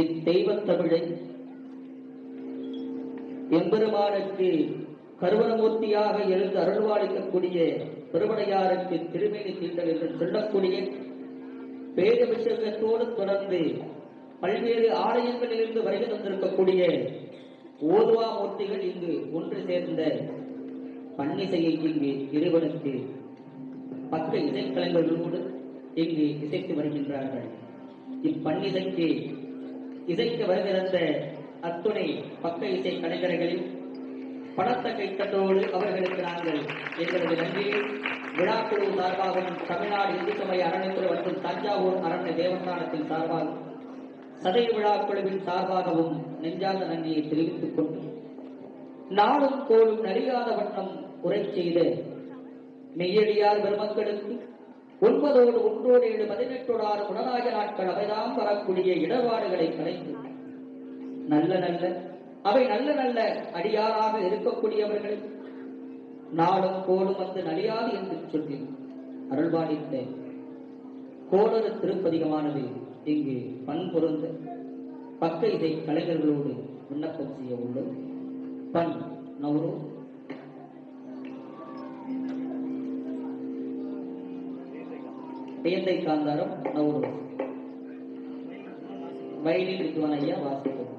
இத்தெய்வத்தமிழை எம்பெருமானுக்கு கருவணமூர்த்தியாக எழுந்து அருள்வாளிக்கக்கூடிய பெருமடையாருக்கு திருமேனி தீண்டல் என்று சொல்லக்கூடிய பேரபிஷேகத்தோடு தொடர்ந்து பல்வேறு ஆலயங்களிலிருந்து வருகை தந்திருக்கக்கூடிய ஓதுவா மூர்த்திகள் இங்கு ஒன்று சேர்ந்த பன்னிசையை இங்கு இருவருக்கு பக்க இசைக்கலைஞர்களோடு இங்கு இசைத்து வருகின்றார்கள். இப்பன்னிசைக்கு இசைக்கு வருகிறந்த அத்துணை பக்க இசை கலைஞர்களையும் பணத்த கைத்தட்டோடு அவர்களுக்கு நாங்கள் எங்களது நன்றியை விழாக்குழு சார்பாகவும் தமிழ்நாடு இந்து சபை அறநிலைத்துறை மற்றும் தஞ்சாவூர் அரண்ய தேவஸ்தானத்தின் சார்பாகவும் சதை விழாக்குழுவின் சார்பாகவும் நெஞ்சாத நன்றியை தெரிவித்துக் கொண்டு நாளும் கோளும் நலியாத வண்ணம் உரை செய்த மெய்யடியார் பெருமக்களுக்கு ஒன்பதோடு ஒன்றோடு ஏழு பதினெட்டோடாறு குணநாய நாட்கள் அவைதாம் வரக்கூடிய இடர்பாடுகளை கலைந்து நல்ல நல்ல அவை நல்ல நல்ல அடியாராக இருக்கக்கூடியவர்கள் நாளும் கோலும் வந்து நலியாது என்று சொல்லி அருள்பாலித்த கோளறு திருப்பதிகமானது இங்கு பண்பொருந்த பக்க இதை கலைஞர்களோடு விண்ணப்பம் செய்ய உள்ளது பண் நவரோ பேந்தை காந்தாரம் நவரோ வயலில் வித்வான் ஐயா வாசிக்கும்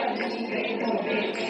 すごい。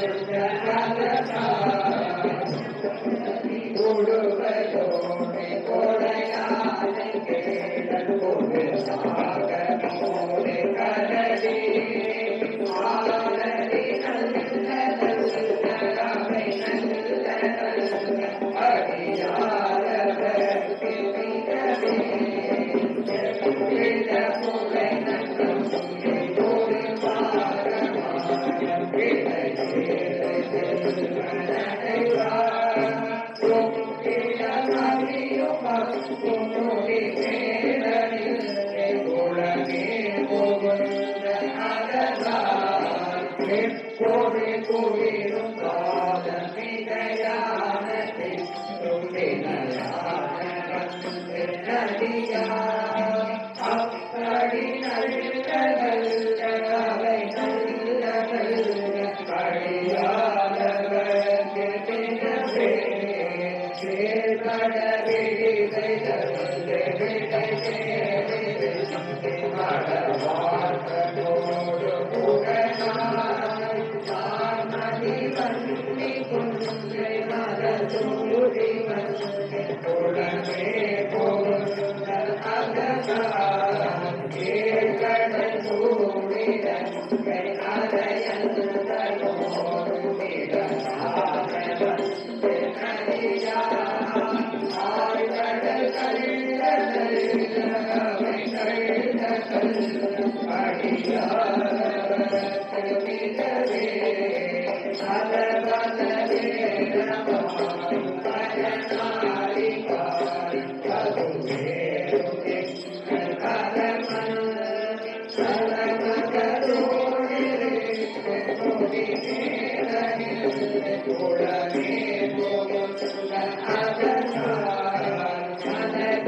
Gracias. glory.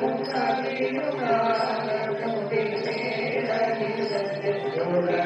Thank you.